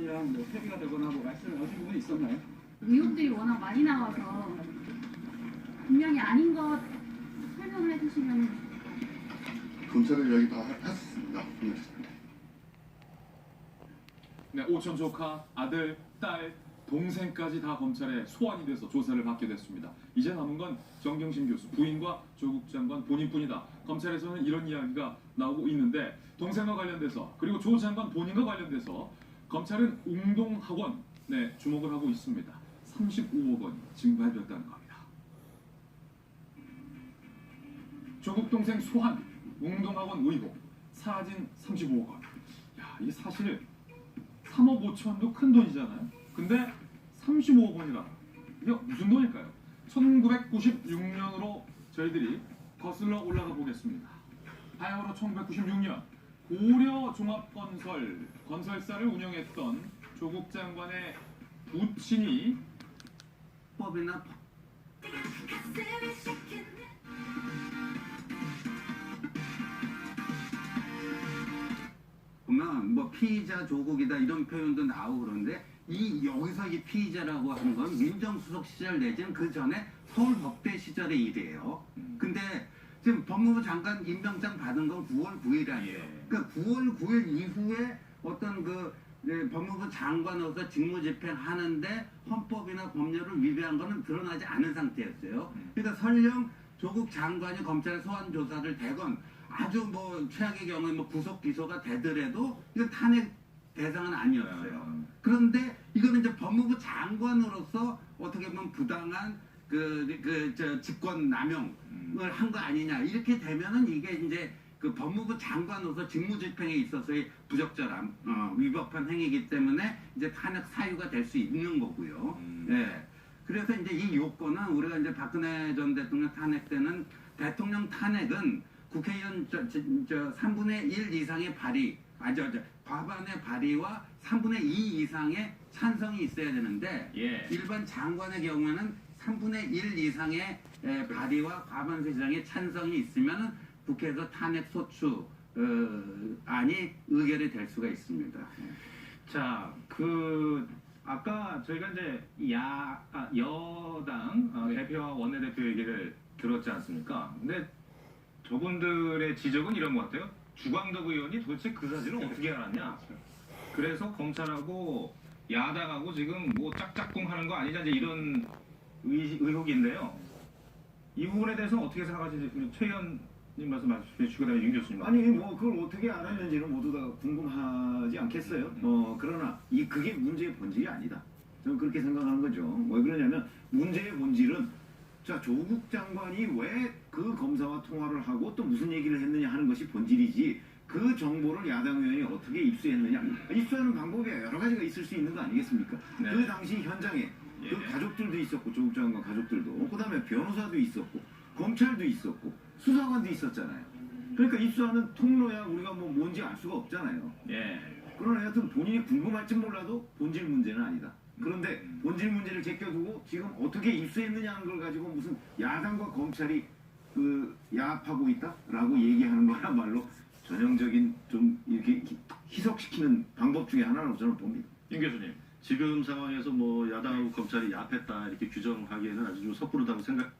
사안이랑 뭐 협의가 되거나 뭐 말씀을 하신 부분이 있었나요? 의혹들이 워낙 많이 나와서 분명히 아닌 것 설명을 해주시면 검찰은 이야기 다 했습니다. 예. 네, 오천 조카, 아들, 딸, 동생까지 다 검찰에 소환이 돼서 조사를 받게 됐습니다. 이제 남은 건 정경심 교수, 부인과 조국 장관 본인뿐이다. 검찰에서는 이런 이야기가 나오고 있는데 동생과 관련돼서 그리고 조 장관 본인과 관련돼서 검찰은 웅동학원 네, 주목을 하고 있습니다. 35억 원이 증발됐다는 겁니다. 조국 동생 소환, 웅동학원 의혹, 사진 35억 원. 야, 이게 사실 3억 5천도 큰 돈이잖아요. 근데 35억 원이라 이게 무슨 돈일까요? 1996년으로 저희들이 거슬러 올라가 보겠습니다. 바야흐로 1996년 고려 종합건설 건설사를 운영했던 조국 장관의 부친이 법이나 보면 뭐 피의자 조국이다 이런 표현도 나오고 그런데 이 여기서 이 피의자라고 하는 건 민정수석 시절 내지는 그 전에 서울법대 시절의 일이에요. 근데 지금 법무부 장관 임명장 받은 건 9월 9일 아니에요. 예. 그러니까 9월 9일 이후에 어떤 그 네, 법무부 장관으로서 직무 집행하는데 헌법이나 법률을 위배한 거는 드러나지 않은 상태였어요. 음. 그러니까 설령 조국 장관이 검찰 소환 조사를 대건 아주 뭐 최악의 경우에 뭐 구속 기소가 되더라도 이건 탄핵 대상은 아니었어요. 그런데 이거는 이제 법무부 장관으로서 어떻게 보면 부당한 그, 그, 저, 직권 남용을 한거 아니냐. 이렇게 되면은 이게 이제 그 법무부 장관으로서 직무집행에 있어서의 부적절함, 어, 위법한 행위이기 때문에 이제 탄핵 사유가 될 수 있는 거고요. 음. 예. 그래서 이제 이 요건은 우리가 이제 박근혜 전 대통령 탄핵 때는 대통령 탄핵은 국회의원 저, 저, 저 3분의 1 이상의 발의, 아, 저, 저, 과반의 발의와 3분의 2 이상의 찬성이 있어야 되는데 예. 일반 장관의 경우에는 3분의 1 이상의 에, 발의와 과반 이상의 찬성이 있으면 국회에서 탄핵 소추 어, 안이 의결이 될 수가 있습니다. 자, 그 아까 저희가 이제 야 아, 여당 어, 대표와 원내대표 얘기를 들었지 않습니까? 근데 저분들의 지적은 이런 것 같아요. 주광덕 의원이 도대체 그 사실을 어떻게 알았냐? 그래서 검찰하고 야당하고 지금 뭐 짝짝꿍 하는 거 아니냐 이제 이런 의, 의혹인데요. 이 부분에 대해서 어떻게 생각하시는지 우리 최 의원님 말씀 해 주시고 그다음에 윤 교수님 아니 뭐 그걸 어떻게 알았는지는 모두 다 궁금하지 않겠어요. 어 그러나 이 그게 문제의 본질이 아니다. 저는 그렇게 생각하는 거죠. 왜 그러냐면 문제의 본질은 자 조국 장관이 왜 그 검사와 통화를 하고 또 무슨 얘기를 했느냐 하는 것이 본질이지. 그 정보를 야당 의원이 어떻게 입수했느냐. 입수하는 방법이 여러 가지가 있을 수 있는 거 아니겠습니까? 네. 그 당시 현장에 그 예. 가족들도 있었고 조국 장관 가족들도 그다음에 변호사도 있었고 검찰도 있었고 수사관도 있었잖아요. 그러니까 입수하는 통로야 우리가 뭐 뭔지 알 수가 없잖아요. 예. 그러나 여하튼 본인이 궁금할지 몰라도 본질 문제는 아니다. 그런데 본질 문제를 제껴두고 지금 어떻게 입수했느냐 하는 걸 가지고 무슨 야당과 검찰이 그 야합하고 있다라고 얘기하는 거야말로 전형적인 좀 이렇게 희- 희석시키는 방법 중에 하나라고 저는 봅니다. 윤 교수님. 지금 상황에서 뭐 야당하고 검찰이 야합했다 이렇게 규정하기에는 아주 좀 섣부르다고 생각.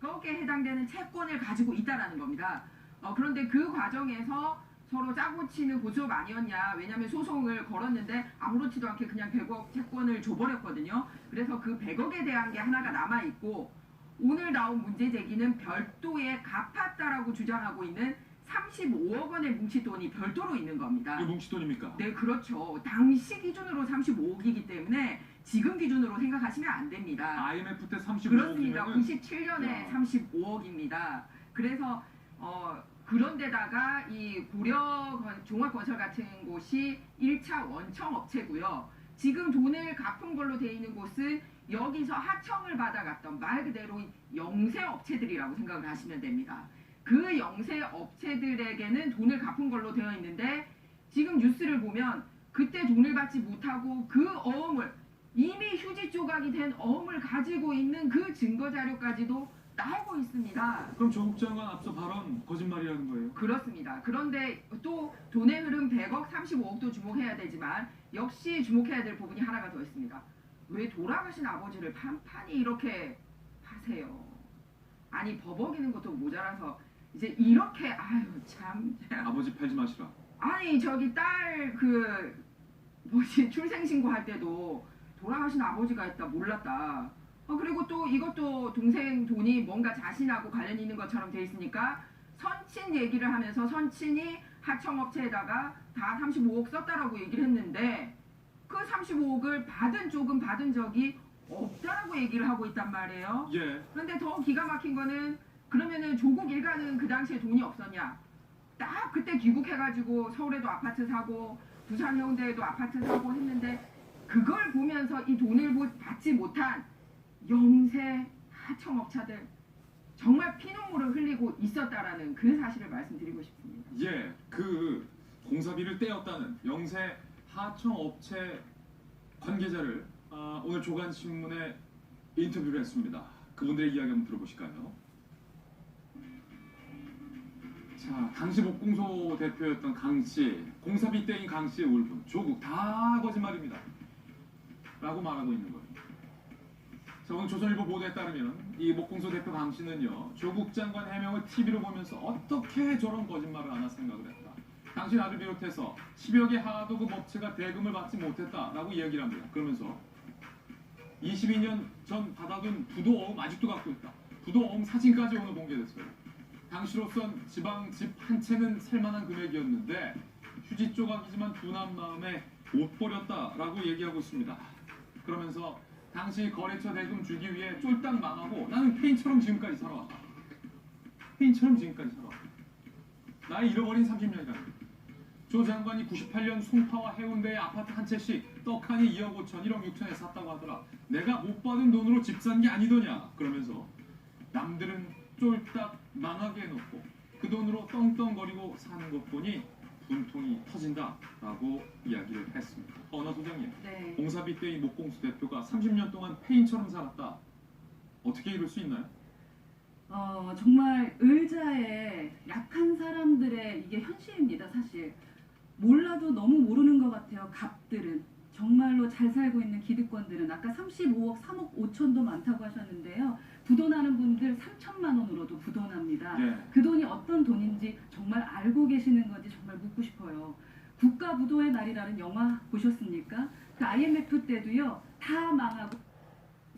거기에 해당되는 채권을 가지고 있다라는 겁니다. 어, 그런데 그 과정에서 서로 짜고 치는 고소업 아니었냐. 왜냐하면 소송을 걸었는데 아무렇지도 않게 그냥 100억 채권을 줘버렸거든요. 그래서 그 100억에 대한 게 하나가 남아있고 오늘 나온 문제 제기는 별도의 갚았다라고 주장하고 있는 35억 원의 뭉칫돈이 별도로 있는 겁니다. 이게 뭉치돈입니까? 네, 그렇죠. 당시 기준으로 35억이기 때문에 지금 기준으로 생각하시면 안 됩니다. IMF 때 그렇습니다. 35억이면은 97년에 야. 35억입니다. 그래서 어 그런데다가 이 고려 건- 종합건설 같은 곳이 1차 원청 업체고요. 지금 돈을 갚은 걸로 돼 있는 곳은 여기서 하청을 받아갔던 말 그대로 영세 업체들이라고 생각을 하시면 됩니다. 그 영세 업체들에게는 돈을 갚은 걸로 되어 있는데 지금 뉴스를 보면 그때 돈을 받지 못하고 그 어음을 이미 휴지 조각이 된 어음을 가지고 있는 그 증거 자료까지도 나오고 있습니다. 그럼 조국 장관 앞서 발언 거짓말이라는 거예요? 그렇습니다. 그런데 또 돈의 흐름 100억, 35억도 주목해야 되지만 역시 주목해야 될 부분이 하나가 더 있습니다. 왜 돌아가신 아버지를 판판이 이렇게 하세요? 아니 버벅이는 것도 모자라서 이제 이렇게 아유 참 아버지 팔지 마시라. 아니 저기 딸 그 뭐지 출생신고 할 때도 돌아가신 아버지가 있다 몰랐다. 어 그리고 또 이것도 동생 돈이 뭔가 자신하고 관련 있는 것처럼 돼 있으니까 선친 얘기를 하면서 선친이 하청업체에다가 다 35억 썼다라고 얘기를 했는데 그 35억을 받은 쪽은 받은 적이 없다라고 얘기를 하고 있단 말이에요. 예. 그런데 더 기가 막힌 거는 그러면은 조국 일가는 그 당시에 돈이 없었냐? 딱 그때 귀국해가지고 서울에도 아파트 사고 부산 해운대에도 아파트 사고 했는데 그걸 보면서 이 돈을 못- 받지 못한 영세 하청업자들 정말 피눈물을 흘리고 있었다라는 그 사실을 말씀드리고 싶습니다. 예, 그 공사비를 떼었다는 영세 하청업체 관계자를 아, 오늘 조간신문에 인터뷰를 했습니다. 그분들의 이야기 한번 들어보실까요? 자, 당시 목공소 대표였던 강 씨, 공사비 떼인 강 씨의 울분, 조국 다 거짓말입니다. 라고 말하고 있는 거예요. 자, 오늘 조선일보 보도에 따르면 이 목공소 대표 강 씨는요, 조국 장관 해명을 TV로 보면서 어떻게 저런 거짓말을 하나 생각을 했다. 당신 아들 비롯해서 10여 개 하도급 업체가 대금을 받지 못했다라고 이야기를 합니다. 그러면서 22년 전 받아둔 부도어음 아직도 갖고 있다. 부도어음 사진까지 오늘 공개됐어요. 당시로선 지방 집 한 채는 살만한 금액이었는데 휴지 조각이지만 둔한 마음에 못 버렸다라고 얘기하고 있습니다. 그러면서 당시 거래처 대금 주기 위해 쫄딱 망하고 나는 페인처럼 지금까지 살아왔다. 페인처럼 지금까지 살아왔다. 나의 잃어버린 30년이다. 조 장관이 98년 송파와 해운대에 아파트 한 채씩 떡하니 2억 5천, 1억 6천에 샀다고 하더라. 내가 못 받은 돈으로 집 산 게 아니더냐. 그러면서 남들은 쫄딱 망하게 해놓고 그 돈으로 떵떵거리고 사는 것 보니 분통이 터진다라고 이야기를 했습니다. 어나 소장님, 네. 공사비 때의 목공수 대표가 30년 동안 페인처럼 살았다. 어떻게 이럴 수 있나요? 어, 정말 의자에 약한 사람들의 이게 현실입니다, 사실. 몰라도 너무 모르는 것 같아요, 갑들은. 정말로 잘 살고 있는 기득권들은 아까 35억, 3억 5천도 많다고 하셨는데요. 부도나는 분들 3천만 원으로도 부도납니다. 예. 그 돈이 어떤 돈인지 정말 알고 계시는 건지 정말 묻고 싶어요. 국가 부도의 날이라는 영화 보셨습니까? 그 IMF 때도요, 다 망하고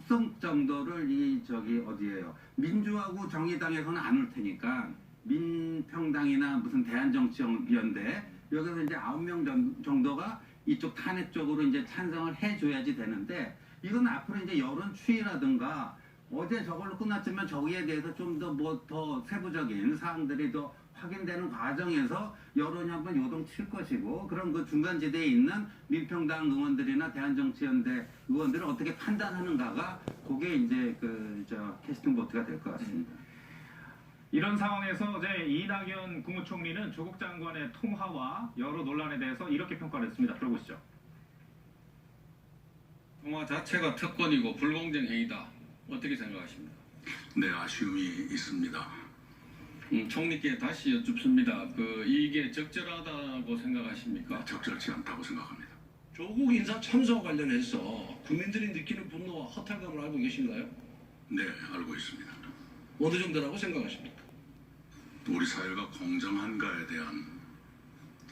성 정도를 이 저기 어디예요? 민주하고 정의당에서는 안 올 테니까 민평당이나 무슨 대한정치연대 여기서 이제 아홉 명 정- 정도가 이쪽 탄핵 쪽으로 이제 찬성을 해줘야지 되는데 이건 앞으로 이제 여론 추이라든가 어제 저걸로 끝났지만 저기에 대해서 좀 더 뭐 더 세부적인 사항들이 더 확인되는 과정에서 여론이 한번 요동칠 것이고 그런 그 중간지대에 있는 민평당 의원들이나 대한정치연대 의원들을 어떻게 판단하는가가 그게 이제 그 저 캐스팅 보트가 될 것 같습니다. 이런 상황에서 어제 이낙연 국무총리는 조국 장관의 통화와 여러 논란에 대해서 이렇게 평가를 했습니다. 들어보시죠. 통화 자체가 특권이고 불공정 행위다. 어떻게 생각하십니까? 네, 아쉬움이 있습니다. 음, 총리께 다시 여쭙습니다. 그 이게 적절하다고 생각하십니까? 적절치 않다고 생각합니다. 조국 인사 참사와 관련해서 국민들이 느끼는 분노와 허탈감을 알고 계신가요? 네, 알고 있습니다. 어느 정도라고 생각하십니까? 우리 사회가 공정한가에 대한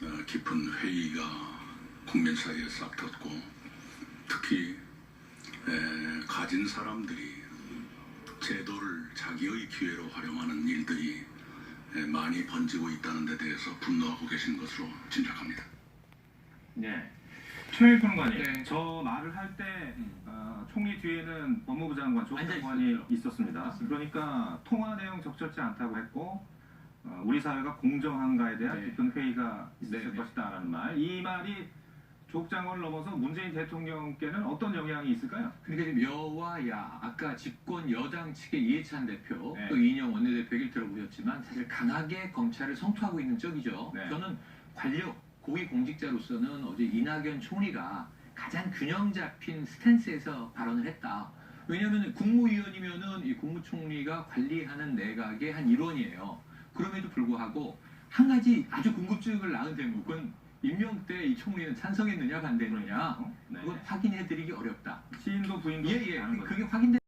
어, 깊은 회의가 국민 사이에 싹 텄고 특히 에, 가진 사람들이 제도를 자기의 기회로 활용하는 일들이 에, 많이 번지고 있다는 데 대해서 분노하고 계신 것으로 짐작합니다. 네. 평론가님, 네. 저 말을 할때 어, 총리 뒤에는 법무부 장관, 조국 앉아 장관이 있었죠. 있었습니다. 맞습니다. 그러니까 통화 내용 적절치 않다고 했고 어, 우리 사회가 공정한가에 대한 네. 깊은 회의가 있을 네, 네. 것이다 라는 말. 이 말이 조국 장관을 넘어서 문재인 대통령께는 어떤 영향이 있을까요? 그러니까 지금 여와 야, 아까 집권 여당 측의 이해찬 대표, 네. 또 이인영 원내대표 얘기를 들어보셨지만 사실 강하게 검찰을 성토하고 있는 쪽이죠. 네. 저는 관료, 고위 공직자로서는 어제 이낙연 총리가 가장 균형 잡힌 스탠스에서 발언을 했다. 왜냐하면 국무위원이면은 이 국무총리가 관리하는 내각의 한 일원이에요. 그럼에도 불구하고 한 가지 아주 궁금증을 낳은 대목은 임명 때 이 총리는 찬성했느냐 반대했느냐 네. 그건 확인해드리기 어렵다. 시인도 부인도 예예 아는 거죠. 그게 확인돼.